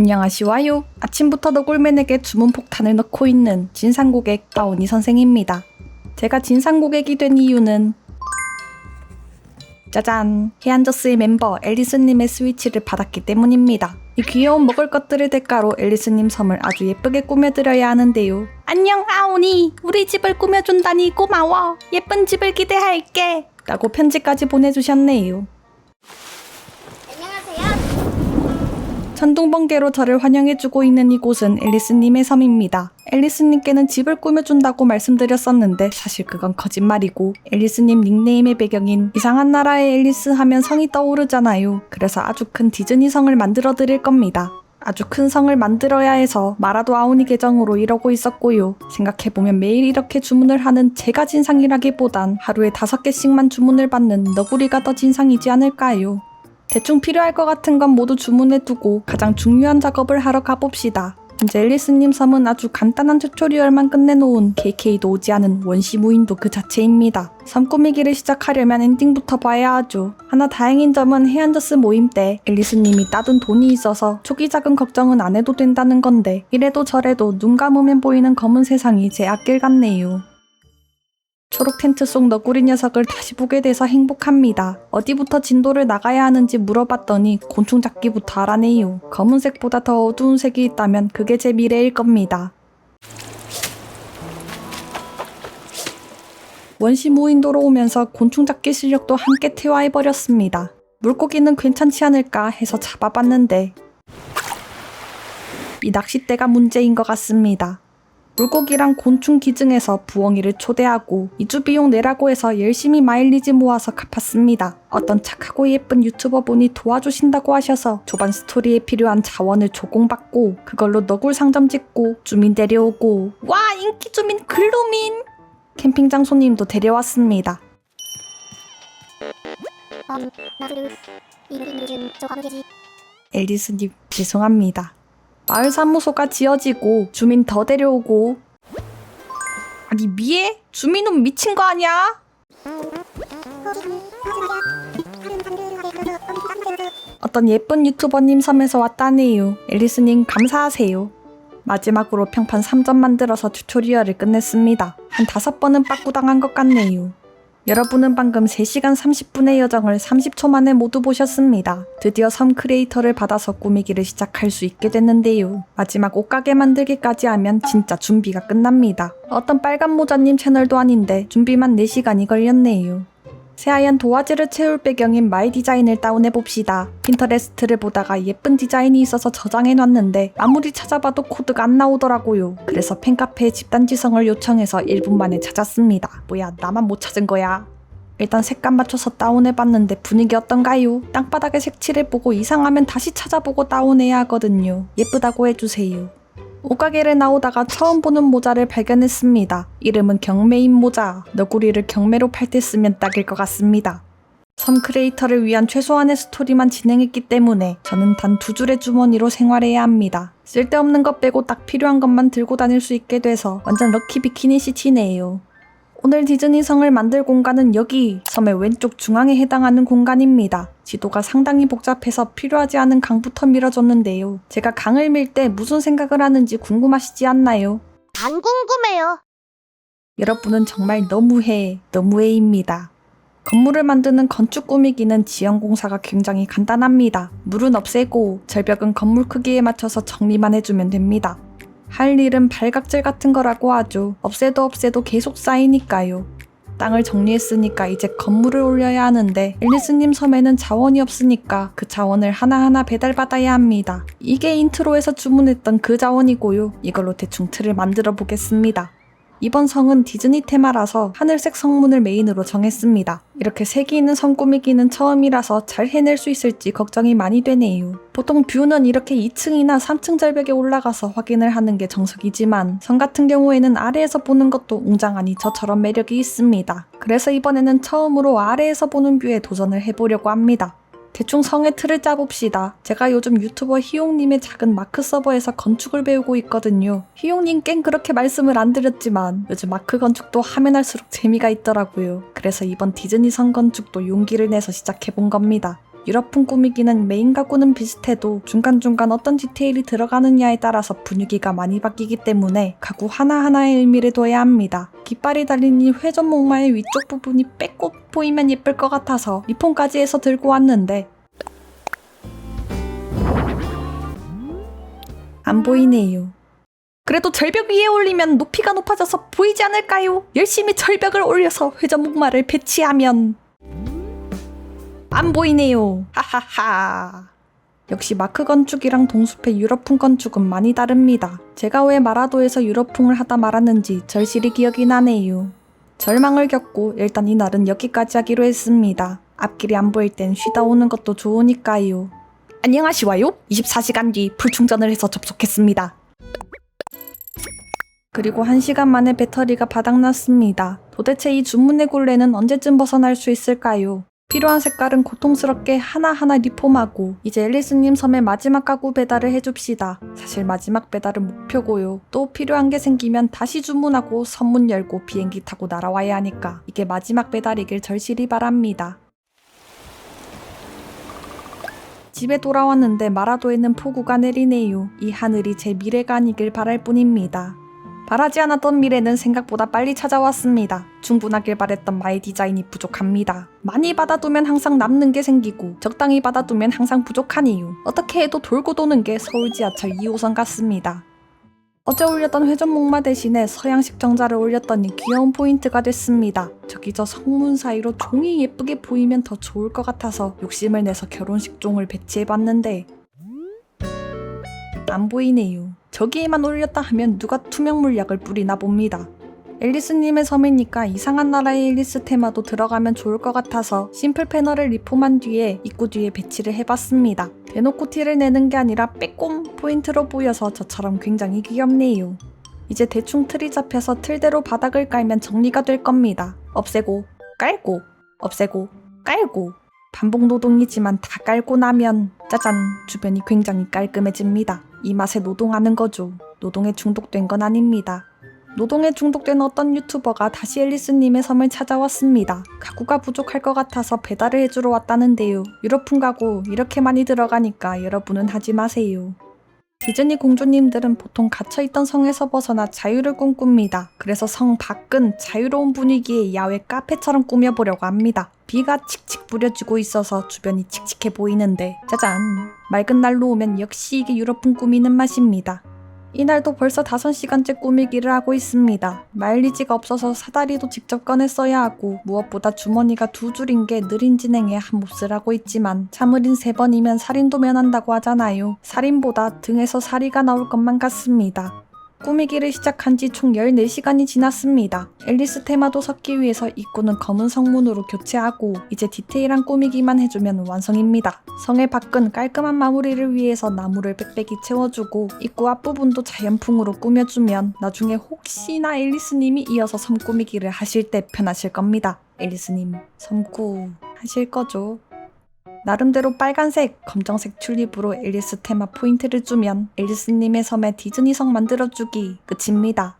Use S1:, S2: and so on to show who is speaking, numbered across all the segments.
S1: 안녕하시와요. 아침부터 너굴맨에게 주문 폭탄을 넣고 있는 진상 고객 빠오니 선생입니다. 제가 진상 고객이 된 이유는 짜잔 해안저스의 멤버 앨리스님의 스위치를 받았기 때문입니다. 이 귀여운 먹을 것들을 대가로 앨리스님 섬을 아주 예쁘게 꾸며드려야 하는데요. 안녕 아오니 우리 집을 꾸며준다니 고마워 예쁜 집을 기대할게 라고 편지까지 보내주셨네요. 천둥번개로 저를 환영해주고 있는 이곳은 앨리스님의 섬입니다. 앨리스님께는 집을 꾸며준다고 말씀드렸었는데 사실 그건 거짓말이고 앨리스님 닉네임의 배경인 이상한 나라의 앨리스 하면 성이 떠오르잖아요. 그래서 아주 큰 디즈니 성을 만들어 드릴 겁니다. 아주 큰 성을 만들어야 해서 마라도 아오니 계정으로 이러고 있었고요. 생각해보면 매일 이렇게 주문을 하는 제가 진상이라기보단 하루에 다섯 개씩만 주문을 받는 너구리가 더 진상이지 않을까요? 대충 필요할 것 같은 건 모두 주문해두고 가장 중요한 작업을 하러 가봅시다. 현재 앨리스님 섬은 아주 간단한 튜토리얼만 끝내놓은 KK도 오지 않은 원시 무인도 그 자체입니다. 섬 꾸미기를 시작하려면 엔딩부터 봐야 하죠. 하나 다행인 점은 해안저스 모임 때 앨리스님이 따둔 돈이 있어서 초기 자금 걱정은 안 해도 된다는 건데 이래도 저래도 눈 감으면 보이는 검은 세상이 제 앞길 같네요. 초록 텐트 속 너구리 녀석을 다시 보게 돼서 행복합니다. 어디부터 진도를 나가야 하는지 물어봤더니 곤충 잡기부터 알아내요. 검은색보다 더 어두운 색이 있다면 그게 제 미래일 겁니다. 원시 무인도로 오면서 곤충 잡기 실력도 함께 퇴화해버렸습니다. 물고기는 괜찮지 않을까 해서 잡아봤는데 이 낚싯대가 문제인 것 같습니다. 물고기랑 곤충 기증해서 부엉이를 초대하고 이주 비용 내라고 해서 열심히 마일리지 모아서 갚았습니다. 어떤 착하고 예쁜 유튜버 분이 도와주신다고 하셔서 조반 스토리에 필요한 자원을 조공받고 그걸로 너굴 상점 짓고 주민 데려오고 와 인기 주민 글루민 캠핑장 손님도 데려왔습니다.
S2: 음.
S1: 앨리스님 죄송합니다. 마을 사무소가 지어지고 주민 더 데려오고 아니 미애? 주민은 미친 거 아니야? 어떤 예쁜 유튜버님 섬에서 왔다네요. 앨리스님 감사하세요. 마지막으로 평판 3점 만들어서 튜토리얼을 끝냈습니다. 한 다섯 번은 빠꾸당한 것 같네요. 여러분은 방금 3시간 30분의 여정을 30초 만에 모두 보셨습니다. 드디어 섬 크리에이터를 받아서 꾸미기를 시작할 수 있게 됐는데요. 마지막 옷가게 만들기까지 하면 진짜 준비가 끝납니다. 어떤 빨간 모자님 채널도 아닌데 준비만 4시간이 걸렸네요. 새하얀 도화지를 채울 배경인 마이 디자인을 다운해봅시다. 핀터레스트를 보다가 예쁜 디자인이 있어서 저장해놨는데 아무리 찾아봐도 코드가 안 나오더라고요. 그래서 팬카페에 집단 지성을 요청해서 1분 만에 찾았습니다. 뭐야 나만 못 찾은 거야. 일단 색감 맞춰서 다운해봤는데 분위기 어떤가요? 땅바닥에 색칠해보고 이상하면 다시 찾아보고 다운해야 하거든요. 예쁘다고 해주세요. 옷가게를 나오다가 처음 보는 모자를 발견했습니다. 이름은 경매인 모자. 너구리를 경매로 팔 때 쓰면 딱일 것 같습니다. 섬 크리에이터를 위한 최소한의 스토리만 진행했기 때문에 저는 단 두 줄의 주머니로 생활해야 합니다. 쓸데없는 것 빼고 딱 필요한 것만 들고 다닐 수 있게 돼서 완전 럭키 비키니 시티네요. 오늘 디즈니 성을 만들 공간은 여기 섬의 왼쪽 중앙에 해당하는 공간입니다. 지도가 상당히 복잡해서 필요하지 않은 강부터 밀어줬는데요. 제가 강을 밀 때 무슨 생각을 하는지 궁금하시지 않나요?
S2: 안 궁금해요.
S1: 여러분은 정말 너무해, 너무해입니다. 건물을 만드는 건축 꾸미기는 지형공사가 굉장히 간단합니다. 물은 없애고 절벽은 건물 크기에 맞춰서 정리만 해주면 됩니다. 할 일은 발각질 같은 거라고 하죠. 없애도 없애도 계속 쌓이니까요. 땅을 정리했으니까 이제 건물을 올려야 하는데 앨리스님 섬에는 자원이 없으니까 그 자원을 하나하나 배달받아야 합니다. 이게 인트로에서 주문했던 그 자원이고요. 이걸로 대충 틀을 만들어 보겠습니다. 이번 성은 디즈니 테마라서 하늘색 성문을 메인으로 정했습니다. 이렇게 색이 있는 성 꾸미기는 처음이라서 잘 해낼 수 있을지 걱정이 많이 되네요. 보통 뷰는 이렇게 2층이나 3층 절벽에 올라가서 확인을 하는 게 정석이지만 성 같은 경우에는 아래에서 보는 것도 웅장하니 저처럼 매력이 있습니다. 그래서 이번에는 처음으로 아래에서 보는 뷰에 도전을 해보려고 합니다. 대충 성의 틀을 짜봅시다. 제가 요즘 유튜버 희용님의 작은 마크 서버에서 건축을 배우고 있거든요. 희용님껜 그렇게 말씀을 안 드렸지만 요즘 마크 건축도 하면 할수록 재미가 있더라고요. 그래서 이번 디즈니 성 건축도 용기를 내서 시작해본 겁니다. 유럽풍 꾸미기는 메인 가구는 비슷해도 중간중간 어떤 디테일이 들어가느냐에 따라서 분위기가 많이 바뀌기 때문에 가구 하나하나에 의미를 둬야 합니다. 깃발이 달린 이 회전 목마의 위쪽 부분이 빼고 보이면 예쁠 것 같아서 리폼까지 해서 들고 왔는데 안 보이네요. 그래도 절벽 위에 올리면 높이가 높아져서 보이지 않을까요? 열심히 절벽을 올려서 회전 목마를 배치하면 안 보이네요. 하하하. 역시 마크 건축이랑 동숲의 유럽풍 건축은 많이 다릅니다. 제가 왜 마라도에서 유럽풍을 하다 말았는지 절실히 기억이 나네요. 절망을 겪고 일단 이날은 여기까지 하기로 했습니다. 앞길이 안 보일 땐 쉬다 오는 것도 좋으니까요. 안녕하시와요? 24시간 뒤 풀충전을 해서 접속했습니다. 그리고 1시간 만에 배터리가 바닥났습니다. 도대체 이 주문의 굴레는 언제쯤 벗어날 수 있을까요? 필요한 색깔은 고통스럽게 하나하나 리폼하고 이제 앨리스님 섬의 마지막 가구 배달을 해줍시다. 사실 마지막 배달은 목표고요. 또 필요한 게 생기면 다시 주문하고 선문 열고 비행기 타고 날아와야 하니까 이게 마지막 배달이길 절실히 바랍니다. 집에 돌아왔는데 마라도에는 폭우가 내리네요. 이 하늘이 제 미래가 아니길 바랄 뿐입니다. 바라지 않았던 미래는 생각보다 빨리 찾아왔습니다. 충분하길 바랬던 마의 디자인이 부족합니다. 많이 받아두면 항상 남는 게 생기고 적당히 받아두면 항상 부족한 이유. 어떻게 해도 돌고 도는 게 서울 지하철 2호선 같습니다. 어제 올렸던 회전 목마 대신에 서양식 정자를 올렸더니 귀여운 포인트가 됐습니다. 저기 저 성문 사이로 종이 예쁘게 보이면 더 좋을 것 같아서 욕심을 내서 결혼식 종을 배치해봤는데 안 보이네요. 저기에만 올렸다 하면 누가 투명 물약을 뿌리나 봅니다. 앨리스님의 섬이니까 이상한 나라의 앨리스 테마도 들어가면 좋을 것 같아서 심플 패널을 리폼한 뒤에 입구 뒤에 배치를 해봤습니다. 대놓고 티를 내는 게 아니라 빼꼼 포인트로 보여서 저처럼 굉장히 귀엽네요. 이제 대충 틀이 잡혀서 틀대로 바닥을 깔면 정리가 될 겁니다. 없애고 깔고 없애고 깔고 반복 노동이지만 다 깔고 나면 짜잔 주변이 굉장히 깔끔해집니다. 이 맛에 노동하는 거죠. 노동에 중독된 건 아닙니다. 노동에 중독된 어떤 유튜버가 다시 앨리스님의 섬을 찾아왔습니다. 가구가 부족할 것 같아서 배달을 해주러 왔다는데요. 유럽풍 가구 이렇게 많이 들어가니까 여러분은 하지 마세요. 디즈니 공주님들은 보통 갇혀있던 성에서 벗어나 자유를 꿈꿉니다. 그래서 성 밖은 자유로운 분위기의 야외 카페처럼 꾸며보려고 합니다. 비가 칙칙 뿌려지고 있어서 주변이 칙칙해 보이는데 짜잔 맑은 날로 오면 역시 이게 유럽풍 꾸미는 맛입니다. 이날도 벌써 5시간째 꾸미기를 하고 있습니다. 마일리지가 없어서 사다리도 직접 꺼내 써야 하고 무엇보다 주머니가 두 줄인 게 느린 진행에 한 몫을 하고 있지만 참을인 세 번이면 살인도 면한다고 하잖아요. 살인보다 등에서 사리가 나올 것만 같습니다. 꾸미기를 시작한 지 총 14시간이 지났습니다. 앨리스 테마도 섞기 위해서 입구는 검은 성문으로 교체하고 이제 디테일한 꾸미기만 해주면 완성입니다. 성의 밖은 깔끔한 마무리를 위해서 나무를 빽빽이 채워주고 입구 앞부분도 자연풍으로 꾸며주면 나중에 혹시나 앨리스님이 이어서 섬 꾸미기를 하실 때 편하실 겁니다. 앨리스님, 섬꾸 하실 거죠? 나름대로 빨간색, 검정색 튤립으로 앨리스 테마 포인트를 주면 앨리스님의 섬에 디즈니성 만들어주기 끝입니다.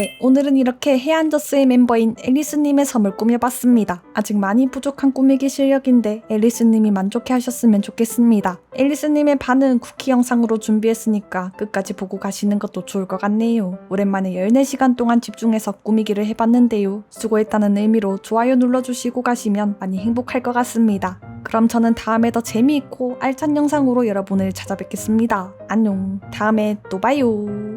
S1: 네, 오늘은 이렇게 해안저스의 멤버인 앨리스님의 섬을 꾸며봤습니다. 아직 많이 부족한 꾸미기 실력인데 앨리스님이 만족해 하셨으면 좋겠습니다. 앨리스님의 반은 쿠키 영상으로 준비했으니까 끝까지 보고 가시는 것도 좋을 것 같네요. 오랜만에 14시간 동안 집중해서 꾸미기를 해봤는데요. 수고했다는 의미로 좋아요 눌러주시고 가시면 많이 행복할 것 같습니다. 그럼 저는 다음에 더 재미있고 알찬 영상으로 여러분을 찾아뵙겠습니다. 안녕. 다음에 또 봐요.